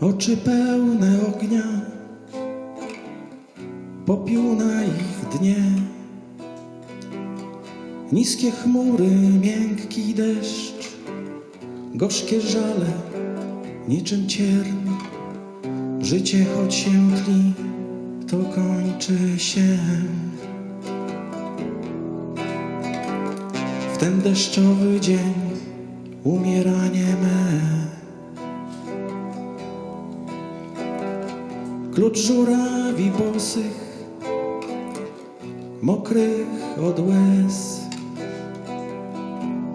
Oczy pełne ognia, popiół na ich dnie. Niskie chmury, miękki deszcz, gorzkie żale, niczym cierń. Życie choć się tli, to kończy się. W ten deszczowy dzień umieranie me. Klucz żurawi bosych, mokrych od łez.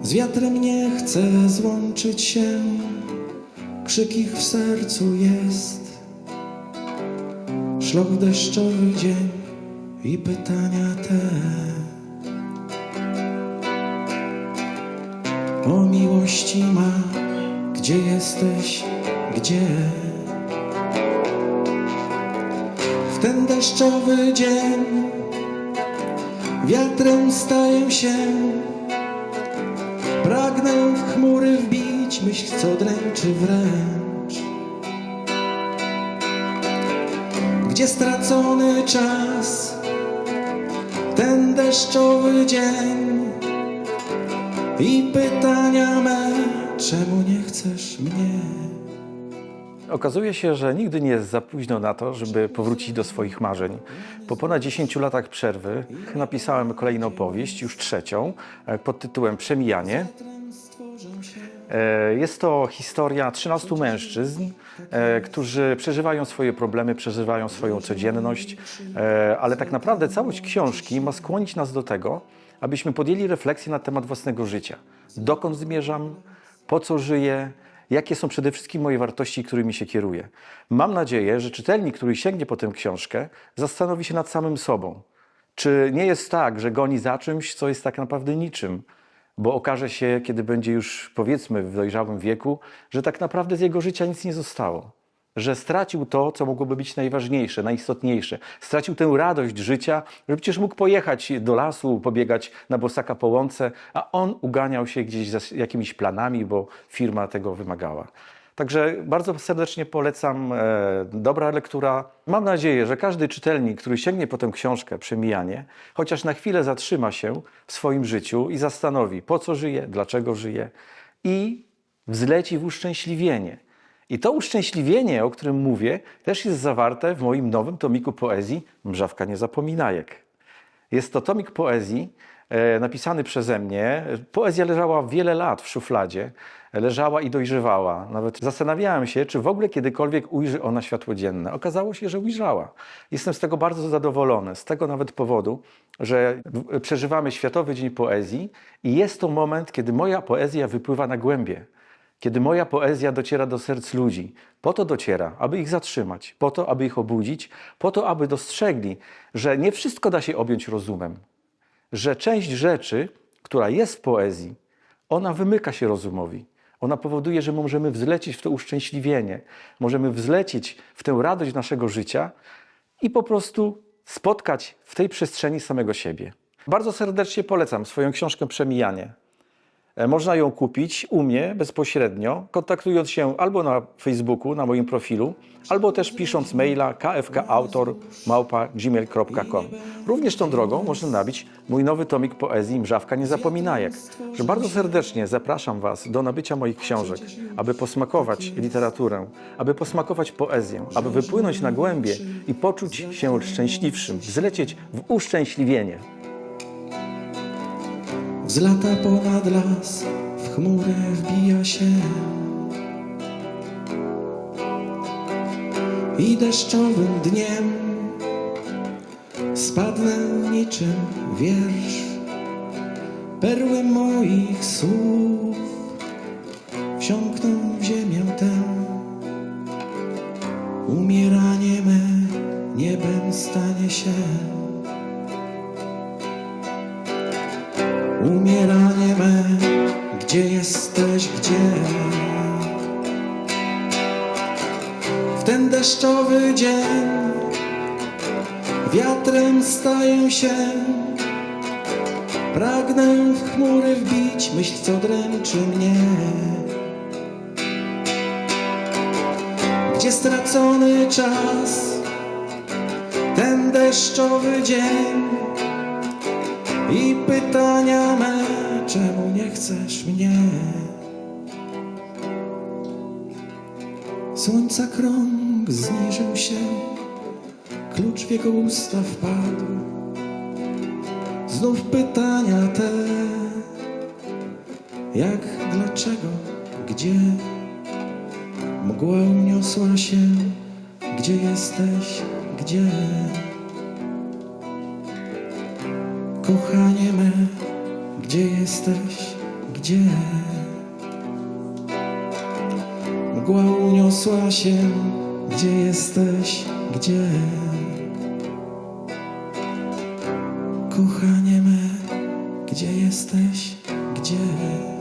Z wiatrem nie chce złączyć się, krzyk ich w sercu jest. Szlok deszczowy dzień i pytania te. O miłości ma, gdzie jesteś, gdzie? Ten deszczowy dzień wiatrem staję się. Pragnę w chmury wbić myśl, co dręczy wręcz. Gdzie stracony czas, ten deszczowy dzień i pytania me, czemu nie chcesz mnie? Okazuje się, że nigdy nie jest za późno na to, żeby powrócić do swoich marzeń. Po ponad 10 latach przerwy napisałem kolejną powieść, już trzecią, e, pod tytułem Przemijanie. E, Jest to historia 13 mężczyzn, e, którzy przeżywają swoje problemy, przeżywają swoją codzienność, ale tak naprawdę całość książki ma skłonić nas do tego, abyśmy podjęli refleksję na temat własnego życia. Dokąd zmierzam, po co żyję, jakie są przede wszystkim moje wartości, którymi się kieruję. Mam nadzieję, że czytelnik, który sięgnie po tę książkę, zastanowi się nad samym sobą. Czy nie jest tak, że goni za czymś, co jest tak naprawdę niczym? Bo okaże się, kiedy będzie już powiedzmy w dojrzałym wieku, że tak naprawdę z jego życia nic nie zostało. Że stracił to, co mogłoby być najważniejsze, najistotniejsze. Stracił tę radość życia, że przecież mógł pojechać do lasu, pobiegać na bosaka po łące, a on uganiał się gdzieś za jakimiś planami, bo firma tego wymagała. Także bardzo serdecznie polecam. E, dobra lektura. Mam nadzieję, że każdy czytelnik, który sięgnie po tę książkę Przemijanie, chociaż na chwilę zatrzyma się w swoim życiu i zastanowi, po co żyje, dlaczego żyje i wzleci w uszczęśliwienie. I to uszczęśliwienie, o którym mówię, też jest zawarte w moim nowym tomiku poezji Mrzawka Niezapominajek. Jest to tomik poezji e, napisany przeze mnie. Poezja leżała wiele lat w szufladzie, leżała i dojrzewała. Nawet zastanawiałem się, czy w ogóle kiedykolwiek ujrzy ona światło dzienne. Okazało się, że ujrzała. Jestem z tego bardzo zadowolony. Z tego nawet powodu, że przeżywamy Światowy Dzień Poezji i jest to moment, kiedy moja poezja wypływa na głębie kiedy moja poezja dociera do serc ludzi. Po to dociera, aby ich zatrzymać, po to, aby ich obudzić, po to, aby dostrzegli, że nie wszystko da się objąć rozumem, że część rzeczy, która jest w poezji, ona wymyka się rozumowi. Ona powoduje, że możemy wzlecieć w to uszczęśliwienie, możemy wzlecieć w tę radość naszego życia i po prostu spotkać w tej przestrzeni samego siebie. Bardzo serdecznie polecam swoją książkę Przemijanie. E, Można ją kupić u mnie bezpośrednio, kontaktując się albo na Facebooku, na moim profilu, albo też pisząc maila kfkautor.gmail.com. Również tą drogą można nabić mój nowy tomik poezji Mrzawka Niezapominajek. Że bardzo serdecznie zapraszam Was do nabycia moich książek, aby posmakować literaturę, aby posmakować poezję, aby wypłynąć na głębie i poczuć się szczęśliwszym, zlecieć w uszczęśliwienie. Z lata ponad las w chmury wbija się. I deszczowym dniem Spadnę niczym wiersz. Perły moich słów Wsiąkną w ziemię tę. Umieranie me niebem stanie się Umieranie me, gdzie jesteś, gdzie? W ten deszczowy dzień wiatrem staję się. Pragnę w chmury wbić myśl, co dręczy mnie. Gdzie stracony czas Ten deszczowy dzień I pytania me Czemu nie chcesz mnie? Słońca krąg zniżył się Klucz w jego usta wpadł. Znów pytania te Jak, dlaczego, gdzie? Mgła uniosła się Gdzie jesteś, gdzie Kochanie me Gdzie jesteś, gdzie? Mgła uniosła się. Gdzie jesteś, gdzie? Kochanie me, gdzie jesteś, gdzie?